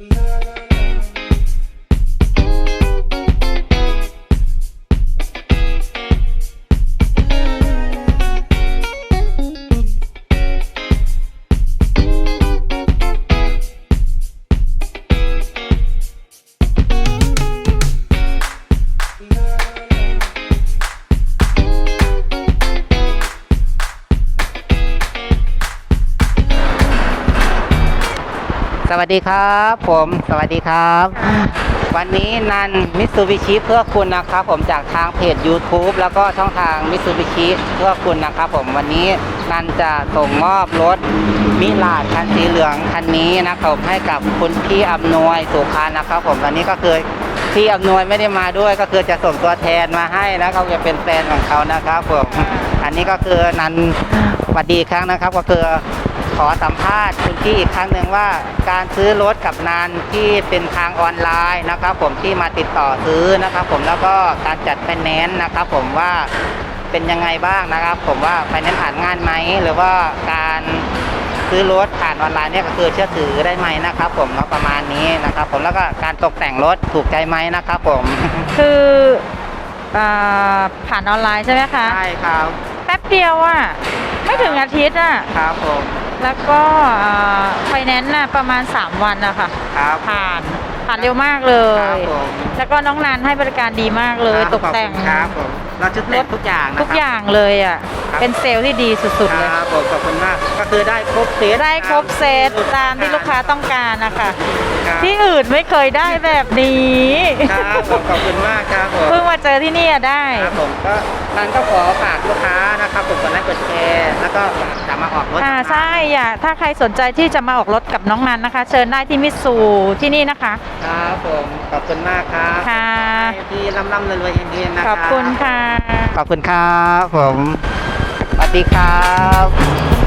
love. สวัสดีครับ ผมสวัสดีครับ วันนี้นันมิตซูบิชิเพื่อคุณนะครับผมจากทางเพจ YouTube แล้วก็ช่องทางมิตซูบิชิเพื่อคุณนะครับผมวันนี้นันจะส่งมอบรถมิลาดคันสีเหลืองคันนี้นะครับผมให้กับคุณพี่อำนวยสุขานะครับผมวันนี้ก็คือพี่อำนวยไม่ได้มาด้วยก็คือจะส่งตัวแทนมาให้นะเขาจะเป็นแฟนของเขานะครับผมอันนี้ก็คือนันสวัสดีครั้งนะครับ ก็คือ อสัมภาษณ์คุณพี่อีกครั้งหนึ่งว่า การซื้อรถกับนานที่เป็นทางออนไลน์นะครับ ผมที่มาติดต่อซื้อนะครับ ผมแล้วก็การจัดไฟแนนซ์นะครับ ผมว่าเป็นยังไงบ้างนะครับ ผมว่าไฟแนนซ์ผ่านง่ายไหมหรือว่าการซื้อรถผ่านออนไลน์เนี่ยก็คือเชื่อถือได้ไหมนะครับ ผมเนาะประมาณนี้นะครับ ผมแล้วก็การตกแต่งรถถูกใจไหมนะครับ ผมคืออ่าผ่านออนไลน์ใช่ไหมคะใช่ครับ แป๊บเดียวอะไม่ถึงอาทิตย์อะครับผม แล้วก็ไฟแนนซ์น่ะประมาณ 3 วันนะคะครับ ผ่านผ่านเร็วมากเลครัยบผมแล้วก็น้องนันให้บริการดีมากเลยครับตกแต่ง ขอบคุณครับผมเราชุดแต่งทุกอย่างนะคทุรับกอย่างเลยอะครับ เป็นเซลล์ที่ดีสุดๆเลย ครับผมขอบคุณมาก ก็คือได้ครบเซตได้ครบเซตตามที่ลูกค้าต้องการนะคะ ครับที่อื่นไม่เคยได้แบบนี้ ครับ ผมขอบคุณมากครับผมเพิ่งมาเจอที่นี่อะได้ ครับผมก็นั้นก็ขอฝากลูกค้านะครับผมกดไลค์กดแชร์แล้วก็จะมาออกรถอ่าใช่อย่าถ้าใครสนใจที่จะมาออกรถกับน้องนันนะคะ เชิญได้ที่มิตซูที่นี่นะคะ ครับผมขอบคุณมากครับค่ะ ให้พี่ร่ำร่ำรวยๆเฮงๆนะคขรัอบคุณค่ะ ขอบคุณครับผมสวัสดีครับ